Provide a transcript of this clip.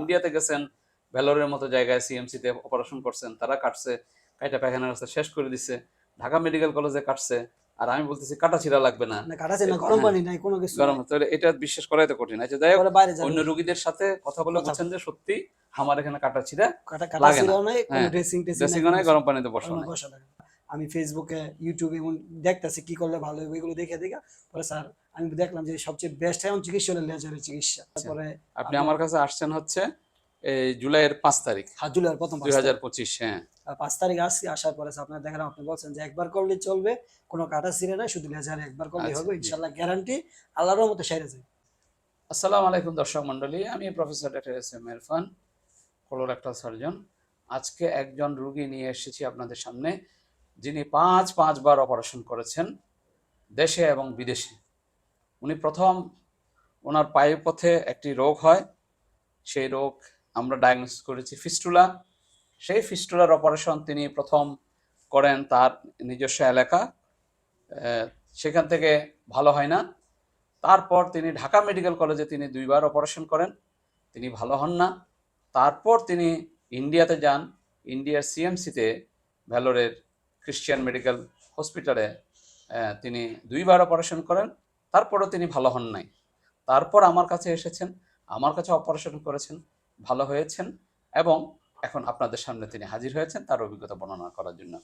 ইন্ডিয়াতে গেছেন ভেলোরের মতো জায়গায় সিএমসি তে অপারেশন করছেন তারা কাটছে কাইটা পায়খানার রাস্তা শেষ করে দিচ্ছে ঢাকা মেডিকেল কলেজে কাটছে আর আমি বলতেছি কাটা ছিঁড়া লাগবে না। না কাটাছে গরম পানি নাই কোনো কিছু গরম তাহলে এটা বিশ্বাস করাই তো কঠিন। আচ্ছা যাই হোক অন্য রোগীদের সাথে কথা বলে বলছেন যে সত্যি আমার এখানে কাটা ছিঁড়া কাটা কাটা লাগে না। কোনো হ্যাঁ, ড্রেসিং টেসিং ড্রেসিং নাই গরম পানিতে বসানো। আমি ফেসবুকে ইউটিউবে এমন দেখতেছি কি করলে ভালো হবে এগুলো দেখে দেখে। পরে স্যার আমি দেখলাম যে সবচেয়ে বেস্ট এখন চিকিৎসা হলো লেজারের চিকিৎসা। তারপরে আপনি আমার কাছে আসছেন হচ্ছে এই জুলাইয়ের পাঁচ তারিখ। হাত জুলাইয়ের প্রথম দুই হাজার পঁচিশ হ্যাঁ। পাঁচ তারিখ আসছি আসার পরে আপনার দেখলাম আপনি বলছেন যে একবার করলে চলবে কোনো কাটা ছিঁড়ে না শুধু লেজারে একবার করলে আচ্ছা, হবে ইনশাল্লাহ গ্যারান্টি আল্লাহর মতো সেরে যায়। আসসালামু আলাইকুম দর্শক মণ্ডলী আমি professor doctor S M Irfan colorectal surgeon আজকে একজন রুগী নিয়ে এসেছি আপনাদের সামনে। যিনি পাঁচ, পাঁচবার অপারেশন করেছেন দেশে এবং বিদেশে। উনি প্রথম ওনার পায়ের পথে একটি রোগ হয়। সেই রোগ আমরা ডায়াগনোসিস করেছি ফিস্টুলা। সেই ফিস্টুলার অপারেশন তিনি প্রথম করেন তার নিজস্ব এলাকা। সেখান থেকে ভালো হয় না। তারপর তিনি ঢাকা মেডিকেল কলেজে তিনি দুইবার অপারেশন করেন। তিনি ভালো হন না। তারপর তিনি ইন্ডিয়াতে যান। ইন্ডিয়ার সিএমসিতে ভ্যালোরের ক্রিশ্চিয়ান মেডিকেল হসপিটালে তিনি দুইবার অপারেশন করেন, তারপরও তিনি ভালো হন নাই। তারপর আমার কাছে এসেছেন, আমার কাছে অপারেশন করেছেন, ভালো হয়েছেন, এবং এখন আপনাদের সামনে তিনি হাজির হয়েছেন তার অভিজ্ঞতা বর্ণনা করার জন্য।